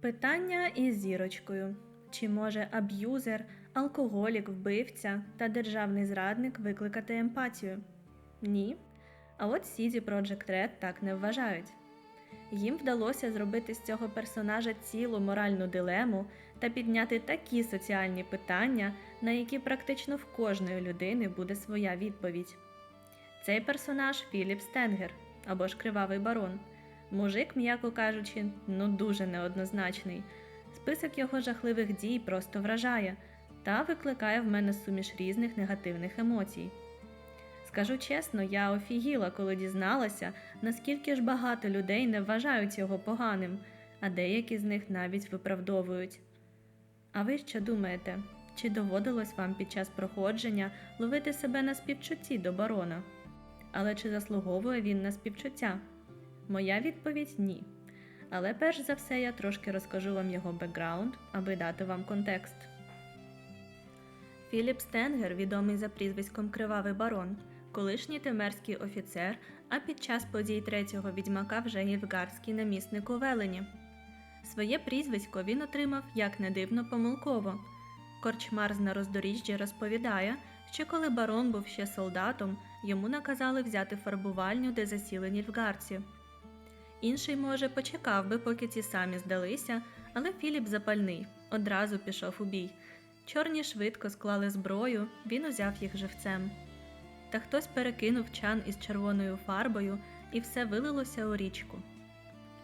Питання із зірочкою. Чи може аб'юзер, алкоголік, вбивця та державний зрадник викликати емпатію? Ні. А от CD Projekt Red так не вважають. Їм вдалося зробити з цього персонажа цілу моральну дилему та підняти такі соціальні питання, на які практично в кожної людини буде своя відповідь. Цей персонаж Філіп Стенгер або ж Кривавий барон. Мужик, м'яко кажучи, ну дуже неоднозначний. Список його жахливих дій просто вражає та викликає в мене суміш різних негативних емоцій. Скажу чесно, я офігіла, коли дізналася, наскільки ж багато людей не вважають його поганим, а деякі з них навіть виправдовують. А ви що думаєте? Чи доводилось вам під час проходження ловити себе на співчутті до барона? Але чи заслуговує він на співчуття? Моя відповідь ні. Але перш за все я трошки розкажу вам його бекграунд, аби дати вам контекст. Філіп Стенгер, відомий за прізвиськом Кривавий барон, колишній темерський офіцер, а під час подій третього відьмака вже євгарський намісник у Велені. Своє прізвисько він отримав, як не дивно, помилково. Корчмар з на роздоріжжі розповідає, що коли барон був ще солдатом, йому наказали взяти фарбувальню, де засіли нільфгарці. Інший, може, почекав би, поки ті самі здалися, але Філіп запальний, одразу пішов у бій. Чорні швидко склали зброю, він узяв їх живцем. Та хтось перекинув чан із червоною фарбою, і все вилилося у річку.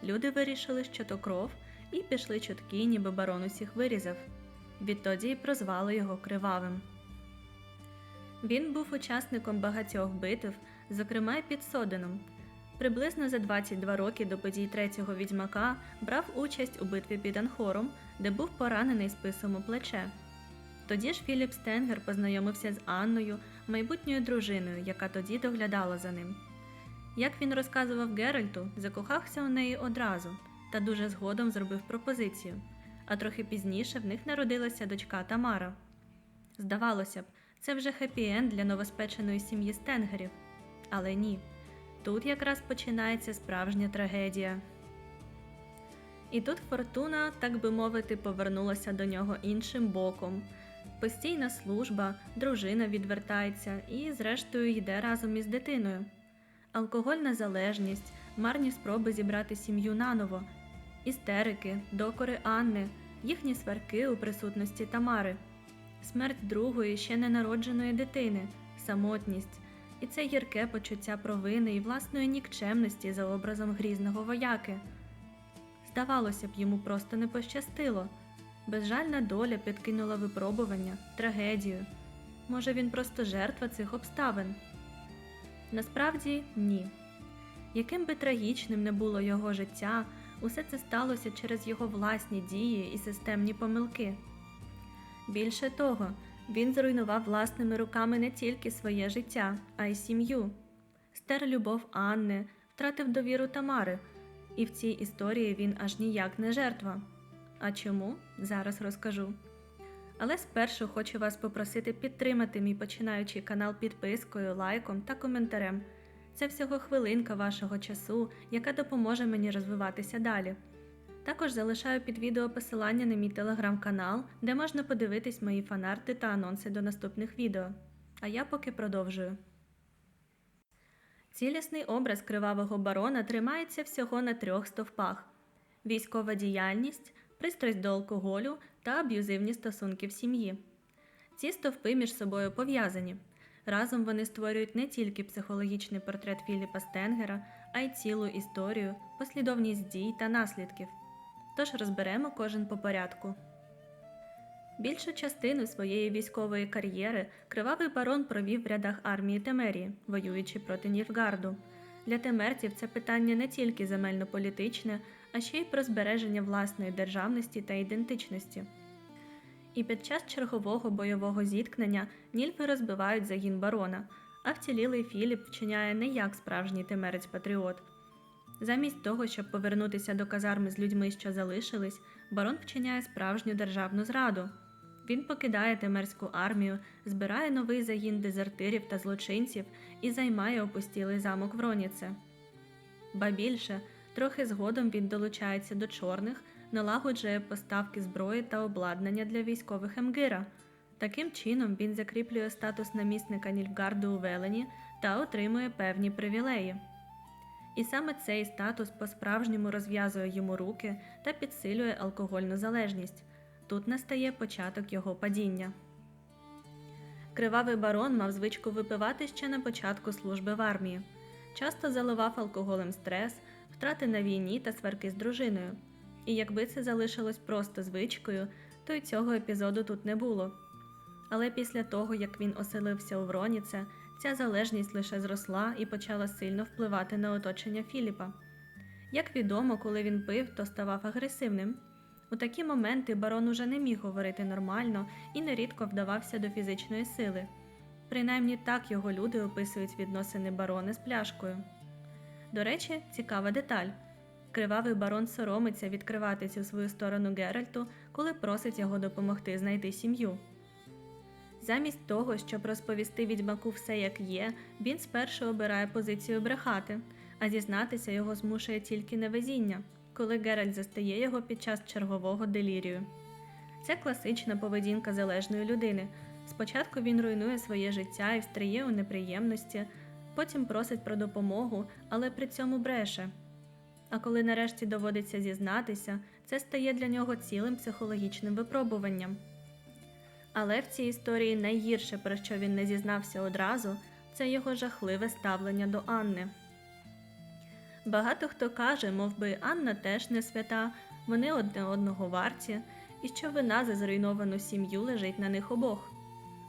Люди вирішили, що то кров, і пішли чутки, ніби барон усіх вирізав. Відтоді й прозвали його кривавим. Він був учасником багатьох битв, зокрема й під Соденом. Приблизно за 22 роки до подій третього відьмака брав участь у битві під Анхором, де був поранений списом у плече. Тоді ж Філіп Стенгер познайомився з Анною, майбутньою дружиною, яка тоді доглядала за ним. Як він розказував Геральту, закохався у неї одразу та дуже згодом зробив пропозицію, а трохи пізніше в них народилася дочка Тамара. Здавалося б, це вже хеппі-енд для новоспеченої сім'ї Стенгерів. Але ні. Тут якраз починається справжня трагедія. І тут фортуна, так би мовити, повернулася до нього іншим боком. Постійна служба, дружина відвертається і, зрештою, йде разом із дитиною. Алкогольна залежність, марні спроби зібрати сім'ю наново, істерики, докори Анни, їхні сварки у присутності Тамари, смерть другої ще ненародженої дитини, самотність і це гірке почуття провини і власної нікчемності за образом грізного вояки. Здавалося б, йому просто не пощастило. Безжальна доля підкинула випробування, трагедію. Може, він просто жертва цих обставин? Насправді ні. Яким би трагічним не було його життя, усе це сталося через його власні дії і системні помилки. Більше того, він зруйнував власними руками не тільки своє життя, а й сім'ю, стер любов Анни, втратив довіру Тамари, і в цій історії він аж ніяк не жертва. А чому? Зараз розкажу. Але спершу хочу вас попросити підтримати мій починаючий канал підпискою, лайком та коментарем. Це всього хвилинка вашого часу, яка допоможе мені розвиватися далі. Також залишаю під відео посилання на мій телеграм-канал, де можна подивитись мої фанарти та анонси до наступних відео. А я поки продовжую. Цілісний образ кривавого барона тримається всього на трьох стовпах: військова діяльність, пристрасть до алкоголю та аб'юзивні стосунки в сім'ї. Ці стовпи між собою пов'язані. Разом вони створюють не тільки психологічний портрет Філіпа Стенгера, а й цілу історію, послідовність дій та наслідків. Тож розберемо кожен по порядку. Більшу частину своєї військової кар'єри кривавий барон провів в рядах армії Темерії, воюючи проти Нільфгарду. Для темерців це питання не тільки земельно-політичне, а ще й про збереження власної державності та ідентичності. І під час чергового бойового зіткнення нільфи розбивають загін барона, а вцілілий Філіп вчиняє не як справжній темерець-патріот. Замість того, щоб повернутися до казарми з людьми, що залишились, барон вчиняє справжню державну зраду. Він покидає темерську армію, збирає новий загін дезертирів та злочинців і займає опустілий замок Вроніце. Ба більше, трохи згодом він долучається до чорних, налагоджує поставки зброї та обладнання для військових Емгира. Таким чином він закріплює статус намісника Нільфгарду у Велені та отримує певні привілеї. І саме цей статус по-справжньому розв'язує йому руки та підсилює алкогольну залежність. Тут настає початок його падіння. Кривавий барон мав звичку випивати ще на початку служби в армії. Часто заливав алкоголем стрес, втрати на війні та сварки з дружиною. І якби це залишилось просто звичкою, то й цього епізоду тут не було. Але після того, як він оселився у Вроніце, ця залежність лише зросла і почала сильно впливати на оточення Філіпа. Як відомо, коли він пив, то ставав агресивним. У такі моменти барон уже не міг говорити нормально і нерідко вдавався до фізичної сили. Принаймні так його люди описують відносини барона з пляшкою. До речі, цікава деталь. Кривавий барон соромиться відкривати цю свою сторону Геральту, коли просить його допомогти знайти сім'ю. Замість того, щоб розповісти відьмаку все як є, він спершу обирає позицію брехати, а зізнатися його змушує тільки невезіння, коли Геральт застає його під час чергового делірію. Це класична поведінка залежної людини. Спочатку він руйнує своє життя і встряє у неприємності, потім просить про допомогу, але при цьому бреше. А коли нарешті доводиться зізнатися, це стає для нього цілим психологічним випробуванням. Але в цій історії найгірше, про що він не зізнався одразу, це його жахливе ставлення до Анни. Багато хто каже, мов би Анна теж не свята, вони одне одного варті, і що вина за зруйновану сім'ю лежить на них обох.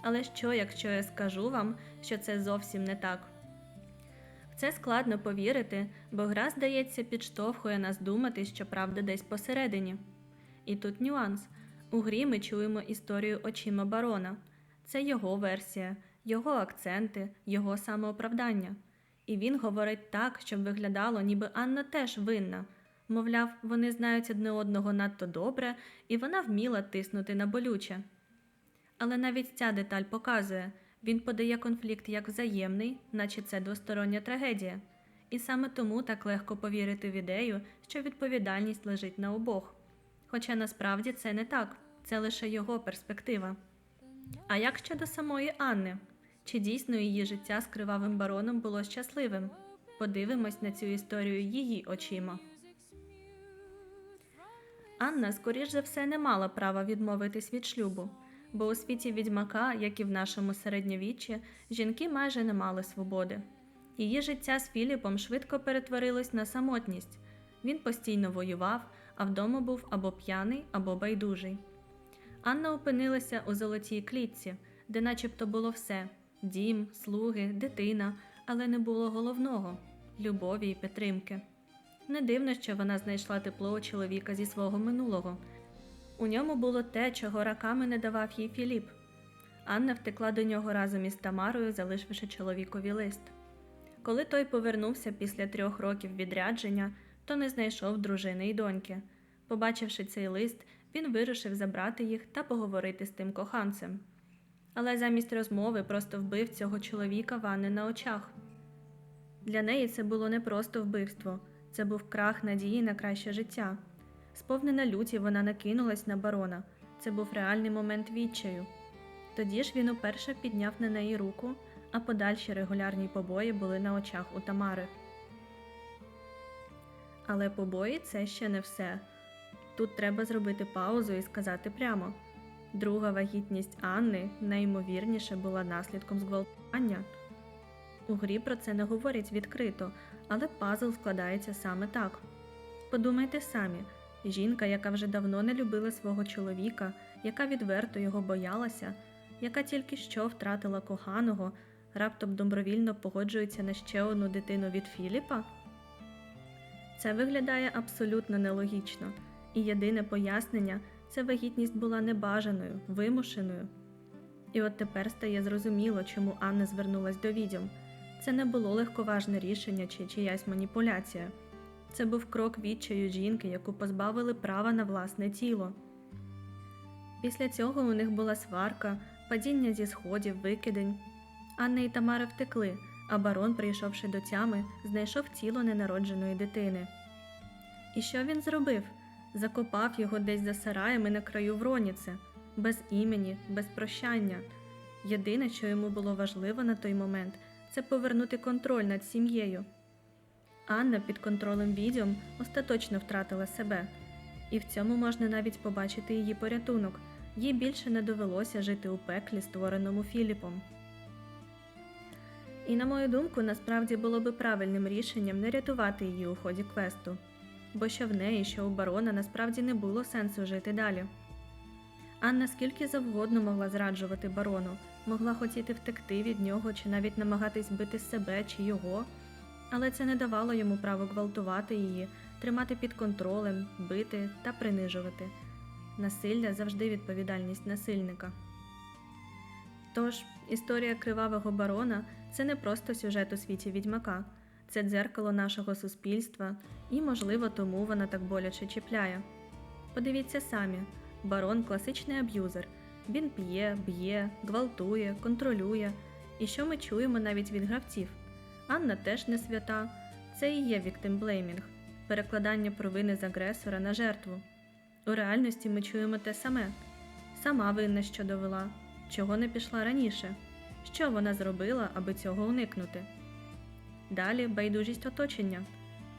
Але що, якщо я скажу вам, що це зовсім не так? В це складно повірити, бо гра, здається, підштовхує нас думати, що правда десь посередині. І тут нюанс. У грі ми чуємо історію очима барона. Це його версія, його акценти, його самооправдання. І він говорить так, щоб виглядало, ніби Анна теж винна. Мовляв, вони знають одне одного надто добре, і вона вміла тиснути на болюче. Але навіть ця деталь показує, він подає конфлікт як взаємний, наче це двостороння трагедія. І саме тому так легко повірити в ідею, що відповідальність лежить на обох. Хоча насправді це не так, це лише його перспектива. А як щодо самої Анни? Чи дійсно її життя з кривавим бароном було щасливим? Подивимось на цю історію її очима. Анна, скоріш за все, не мала права відмовитись від шлюбу, бо у світі відьмака, як і в нашому середньовіччі, жінки майже не мали свободи. Її життя з Філіпом швидко перетворилось на самотність. Він постійно воював, а вдома був або п'яний, або байдужий. Анна опинилася у золотій клітці, де начебто було все дім, слуги, дитина, але не було головного любові і підтримки. Не дивно, що вона знайшла тепло у чоловіка зі свого минулого. У ньому було те, чого раками не давав їй Філіп. Анна втекла до нього разом із Тамарою, залишивши чоловікові лист. Коли той повернувся після трьох років відрядження, то не знайшов дружини й доньки. Побачивши цей лист, він вирішив забрати їх та поговорити з тим коханцем. Але замість розмови просто вбив цього чоловіка Ванни на очах. Для неї це було не просто вбивство, це був крах надії на краще життя. Сповнена люті, вона накинулась на барона. Це був реальний момент відчаю. Тоді ж він уперше підняв на неї руку, а подальші регулярні побої були на очах у Тамари. Але побої це ще не все. Тут треба зробити паузу і сказати прямо. Друга вагітність Анни найімовірніше була наслідком зґвалтування. У грі про це не говорять відкрито, але пазл складається саме так. Подумайте самі: жінка, яка вже давно не любила свого чоловіка, яка відверто його боялася, яка тільки що втратила коханого, раптом добровільно погоджується на ще одну дитину від Філіпа. Це виглядає абсолютно нелогічно, і єдине пояснення це вагітність була небажаною, вимушеною. І от тепер стає зрозуміло, чому Анна звернулась до відьом. Це не було легковажне рішення чи чиясь маніпуляція. Це був крок відчаю жінки, яку позбавили права на власне тіло. Після цього у них була сварка, падіння зі сходів, викидень. Анна і Тамара втекли, а барон, прийшовши до тями, знайшов тіло ненародженої дитини. І що він зробив? Закопав його десь за сараями на краю Вроніці, без імені, без прощання. Єдине, що йому було важливо на той момент, це повернути контроль над сім'єю. Анна під контролем відьом остаточно втратила себе, і в цьому можна навіть побачити її порятунок. Їй більше не довелося жити у пеклі, створеному Філіпом. І на мою думку, насправді було би правильним рішенням не рятувати її у ході квесту, бо що в неї, що у барона насправді не було сенсу жити далі. Анна скільки завгодно могла зраджувати барону, могла хотіти втекти від нього чи навіть намагатись бити себе чи його, але це не давало йому право гвалтувати її, тримати під контролем, бити та принижувати. Насилля завжди відповідальність насильника. Тож, історія кривавого барона це не просто сюжет у світі відьмака, це дзеркало нашого суспільства, і, можливо, тому вона так боляче чіпляє. Подивіться самі: барон класичний аб'юзер. Він п'є, б'є, гвалтує, контролює. І що ми чуємо навіть від гравців? Анна теж не свята. Це і є віктимблеймінг – перекладання провини з агресора на жертву. У реальності ми чуємо те саме. Сама винна, що довела, чого не пішла раніше, що вона зробила, аби цього уникнути. Далі байдужість оточення.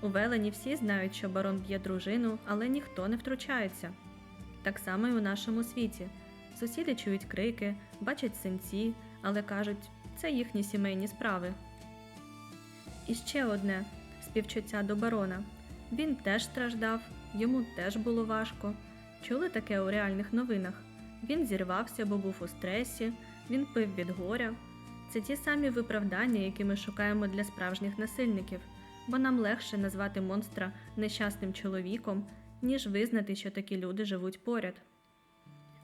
У Велені всі знають, що барон б'є дружину, але ніхто не втручається. Так само й у нашому світі. Сусіди чують крики, бачать синці, але кажуть, це їхні сімейні справи. І ще одне співчуття до барона. Він теж страждав, йому теж було важко. Чули таке у реальних новинах? Він зірвався, бо був у стресі, він пив від горя. Це ті самі виправдання, які ми шукаємо для справжніх насильників, бо нам легше назвати монстра нещасним чоловіком, ніж визнати, що такі люди живуть поряд.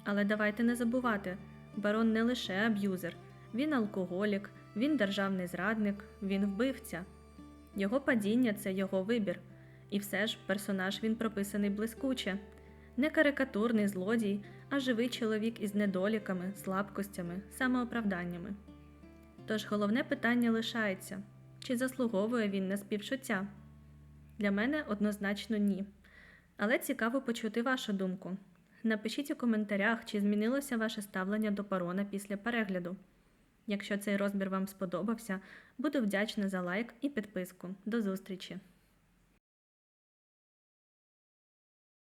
Але давайте не забувати, барон не лише аб'юзер, він алкоголік, він державний зрадник, він вбивця. Його падіння це його вибір. І все ж персонаж він прописаний блискуче, не карикатурний злодій, а живий чоловік із недоліками, слабкостями, самооправданнями. Тож головне питання лишається чи заслуговує він на співчуття? Для мене однозначно ні. Але цікаво почути вашу думку. Напишіть у коментарях, чи змінилося ваше ставлення до парона після перегляду. Якщо цей розбір вам сподобався, буду вдячна за лайк і підписку. До зустрічі!